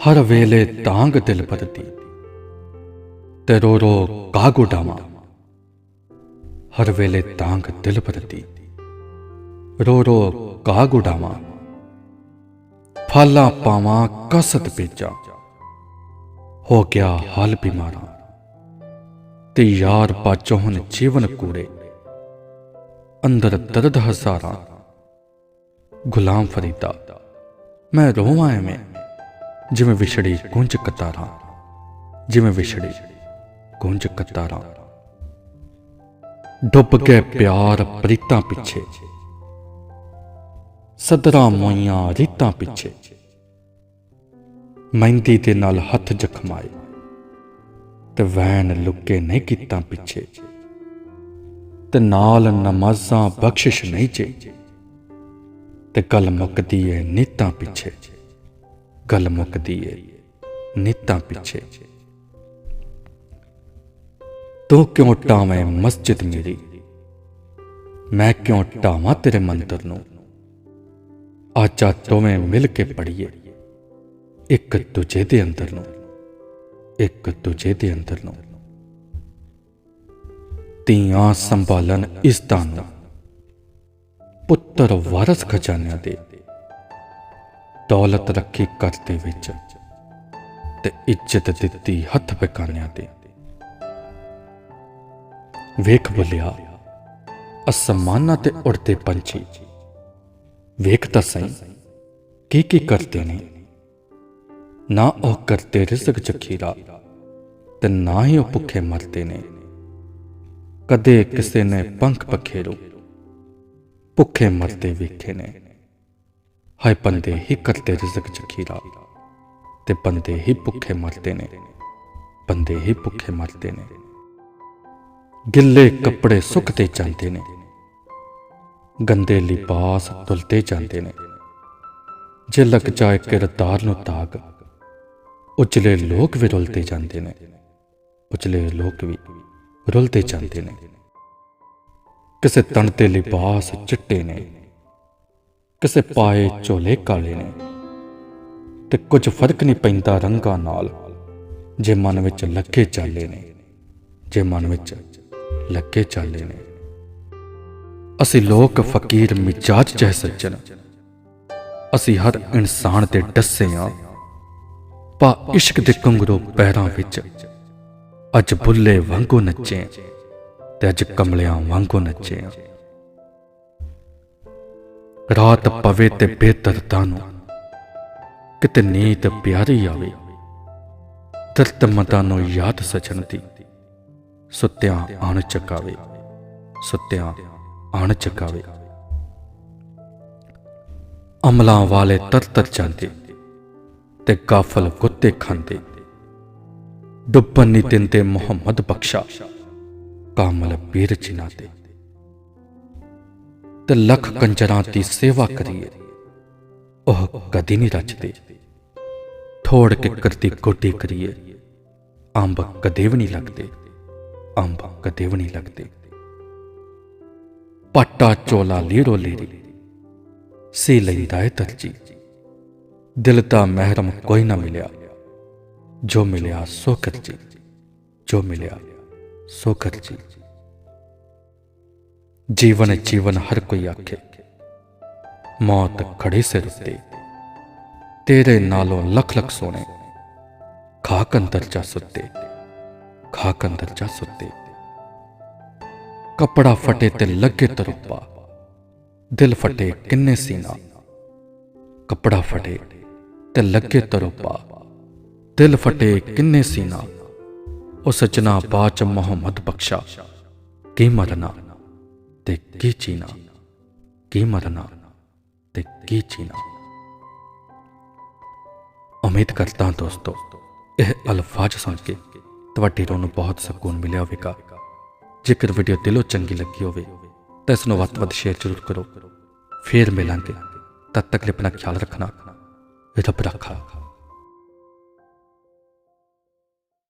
ਹਰ ਵੇਲੇ ਤਾਂਗ ਦਿਲ ਬਦਦੀ ਤੇ ਰੋ ਰੋ ਕਾਗ ਉਡਾਵਾਂ ਹਰ ਵੇਲੇ ਤਾਂਗ ਦਿਲ ਬਦਦੀ ਰੋ ਰੋ ਕਾਗ ਉਡਾਵਾਂ ਪਾਵਾਂ ਕਸਤ ਪੇਚਾਂ ਹੋ ਗਿਆ ਹਾਲ ਬਿਮਾਰਾਂ। ਤੇ ਯਾਰ ਬਾਚੋ ਜੀਵਨ ਕੂੜੇ। ਅੰਦਰ ਦਰਦ ਹਜ਼ਾਰਾਂ। ਗੁਲਾਮ ਫਰੀਦਾ, ਮੈਂ ਰੋਵਾਂ ਐਵੇਂ। ਜਿਵੇਂ ਵਿਛੜੀ ਗੁੰਜ ਕਤਾਰਾਂ, ਜਿਵੇਂ ਵਿਛੜੀ ਗੁੰਜ ਕਤਾਰਾਂ। ਡੁੱਬ ਗਏ ਪਿਆਰ ਪ੍ਰੀਤਾਂ ਪਿੱਛੇ, ਸਦਰਾਂ ਮੋਈਆਂ ਰੀਤਾਂ ਪਿੱਛੇ। ਮਹਿੰਦੀ ਦੇ ਨਾਲ ਹੱਥ ਜ਼ਖਮਾਏ ਤੇ ਵੈਨ ਲੁੱਕੇ ਨਹੀਂ ਕੀਤਾ ਪਿੱਛੇ। ਤੇ ਨਾਲ ਨਮਾਜ਼ਾਂ ਬਖਸ਼ਿਸ਼ ਨਹੀਂ ਚੇ ਤੇ ਗੱਲ ਮੁੱਕਦੀ ਏ ਨੀਤਾਂ ਪਿੱਛੇ। ਗੱਲ ਮੁੱਕਦੀ ਏ, ਨੀਤਾਂ ਪਿੱਛੇ। ਤੂੰ ਕਿਉਂ ਟਾਵੇਂ ਮਸਜਿਦ ਮੇਰੀ? ਮੈਂ ਕਿਉਂ ਟਾਵਾਂ ਤੇਰੇ ਮੰਦਰ ਨੂੰ? ਆਚਾ ਦੋਵੇਂ ਮਿਲ ਕੇ ਪੜੀਏ ਇੱਕ ਦੂਜੇ ਦੇ ਅੰਦਰ ਨੂੰ, ਇੱਕ ਦੂਜੇ ਦੇ ਅੰਦਰ ਨੂੰ। ਧੀਆਂ ਸੰਭਾਲਣ ਇਸ ਦਾ, ਪੁੱਤਰ ਵਾਰਸ ਖਜ਼ਾਨਿਆਂ ਦੇ। ਦੌਲਤ ਰੱਖੀ ਘਰ ਦੇ ਵਿੱਚ ਤੇ ਇੱਜ਼ਤ ਦਿੱਤੀ ਹੱਥ ਬਕਾਨਿਆਂ ਤੇ। ਵੇਖ ਬੁਲਿਆ, ਅਸਮਾਨਾਂ ਤੇ ਉੜਦੇ ਪੰਛੀ। ਵੇਖ ਤਾਂ ਸਹੀ, ਕੀ ਕੀ ਕਰਦੇ ਨੇ? ਨਾ ਉਹ ਕਰਦੇ ਰਿਜ਼ਕ ਚਖੀਰਾ ਤੇ ਨਾ ਹੀ ਉਹ ਭੁੱਖੇ ਮਰਦੇ ਨੇ। ਕਦੇ ਕਿਸੇ ਨੇ ਪੰਖ ਪਖੇਰੂ ਭੁੱਖੇ ਮਰਦੇ ਵੇਖੇ ਨੇ। ਹਾਏ ਬੰਦੇ ਹੀ ਕਰਦੇ ਰਿਜ਼ਕ ਚਖੀਰਾ ਤੇ ਬੰਦੇ ਹੀ ਭੁੱਖੇ ਮਰਦੇ ਨੇ। ਬੰਦੇ ਹੀ ਭੁੱਖੇ ਮਰਦੇ ਨੇ। ਗਿੱਲੇ ਕੱਪੜੇ ਸੁੱਕਦੇ ਜਾਂਦੇ ਨੇ। ਗੰਦੇ ਲਿਬਾਸ ਧੁਲਦੇ ਜਾਂਦੇ ਨੇ। ਜੇ ਲੱਗ ਜਾਏ ਕਿਰਦਾਰ ਨੂੰ ਤਾਗ ਉਚਲੇ ਲੋਕ ਵੀ ਰੁਲਦੇ ਜਾਂਦੇ ਨੇ। ਉਚਲੇ ਲੋਕ ਵੀ ਰੁਲਦੇ ਜਾਂਦੇ ਨੇ। ਕਿਸੇ ਤਣ ਤੇ ਲਿਬਾਸ ਚਿੱਟੇ ਨੇ। ਕਿਸੇ ਪਾਏ ਝੋਲੇ ਕਾਲੇ ਨੇ ਤੇ ਕੁਝ ਫ਼ਰਕ ਨਹੀਂ ਪੈਂਦਾ ਰੰਗਾਂ ਨਾਲ। ਜੇ ਮਨ ਵਿੱਚ ਲੱਗੇ ਚਾਲੇ ਨੇ, ਜੇ ਮਨ ਵਿੱਚ ਲੱਗੇ ਚਾਲੇ ਨੇ। ਅਸੀਂ ਲੋਕ ਫਕੀਰ ਮਿਜਾਜ ਜਹ ਸੱਜਣ। ਅਸੀਂ ਹਰ ਇਨਸਾਨ ਤੇ ਡੱਸੇ ਆ। ਪਾ ਇਸ਼ਕ ਦੇ ਕੰਗਰੋ ਪੈਰਾਂ ਵਿੱਚ, ਅੱਜ ਬੁੱਲੇ ਵਾਂਗੂ ਨੱਚੇ ਤੇ ਅੱਜ ਕਮਲਿਆਂ ਵਾਂਗੂ ਨੱਚੇ ਰਾਤ ਪਵੇ ਤੇ ਬੇਦਰਦਾਂ ਨੂੰ ਕਿਤੇ ਨੀਂਦ ਪਿਆਰੀ ਆਵੇ, ਦਰਦ ਮਤਾਂ ਨੂੰ ਯਾਦ ਸਜਣ ਦੀ। ਸੁੱਤਿਆਂ ਆਣ ਚਕਾਵੇ, ਸੁੱਤਿਆਂ ਆਣ ਚਕਾਵੇ। ਅਮਲਾਂ ਵਾਲੇ ਤਰ ਤਰ ਜਾਂਦੇ ਤੇ ਕਾਫਲ ਕੁੱਤੇ ਖਾਂਦੇ। ਡੁੱਬਣ ਨੀ ਦਿੰਦੇ ਮੁਹੰਮਦ ਬਖਸ਼ਾ, ਕਾਮਲ ਪੀਰ ਜਿਨ੍ਹਾਂ ਤੇ ਤੇ ਲੱਖ ਕੰਜਰਾਂ ਦੀ ਸੇਵਾ ਕਰੀਏ। ਉਹ ਕਦੀ ਨਹੀਂ ਰਚਦੇ। ਥੋੜ ਕੇ ਕਰਦੀ ਗੋਡੀ ਕਰੀਏ। ਅੰਬ ਕਦੇ ਵੀ ਨਹੀਂ ਲੱਗਦੇ। ਅੰਬ ਕਦੇ ਵੀ ਨਹੀਂ ਲੱਗਦੇ। ਪੱਟਾ ਚੋਲਾ ਲੀਰੋ ਲੀਰੀ। ਸੇ ਲੈਂਦਾ ਏ ਤਰਜੀ ਦਿਲ ਦਾ ਮਹਿਰਮ ਕੋਈ ਨਾ ਮਿਲਿਆ। ਜੋ ਮਿਲਿਆ ਸੋ ਕਰਜੀ ਜੋ ਮਿਲਿਆ ਸੋ ਕਰਜੀ ਜੀਵਨ ਜੀਵਨ ਹਰ ਕੋਈ ਆਖੇ, ਮੌਤ ਖੜੇ ਸਿਰ ਉੱਤੇ, ਤੇਰੇ ਨਾਲੋਂ ਲੱਖ ਲੱਖ ਸੋਨੇ, ਖਾਕ ਅੰਦਰ ਜਾ ਸੁੱਤੇ, ਖਾਕ ਅੰਦਰ ਜਾ ਸੁੱਤੇ। ਕਪੜਾ ਫਟੇ ਤੇ ਲੱਗੇ ਤਰੁੱਪਾ, ਦਿਲ ਫਟੇ ਕਿੰਨੇ ਸੀਨਾ। ਕਪੜਾ ਫਟੇ ਤੇ ਲੱਗੇ ਤਰੁੱਪਾ, ਦਿਲ ਫਟੇ ਕਿੰਨੇ ਸੀਨਾ। ਉਹ ਸਚਨਾ ਬਾਚ ਮੁਹੰਮਦ ਬਖਸ਼ਾ, ਕੀ ਮਰਨਾ। ਤੇ ਕੀ ਚੀਨਾ ਕੀ ਮਰਨਾ? ਤੇ ਕੀ ਚੀਨਾ ਉਮੀਦ ਕਰਦਾ ਹਾਂ ਦੋਸਤੋ, ਇਹ ਅਲਫਾਜ਼ ਸੁਣ ਕੇ ਤੁਹਾਡੀ ਰੂਹ ਨੂੰ ਬਹੁਤ ਸਕੂਨ ਮਿਲਿਆ ਹੋਵੇਗਾ। ਜੇਕਰ ਵੀਡੀਓ ਦਿਲੋਂ ਚੰਗੀ ਲੱਗੀ ਹੋਵੇ, ਤਾਂ ਇਸ ਨੂੰ ਵੱਧ ਤੋਂ ਵੱਧ ਸ਼ੇਅਰ ਜ਼ਰੂਰ ਕਰੋ। ਫੇਰ ਮਿਲਾਂਗੇ। ਤਦ ਤੱਕ ਲਈ ਆਪਣਾ ਖਿਆਲ ਰੱਖਣਾ, ਰੱਬ ਰੱਖਾ।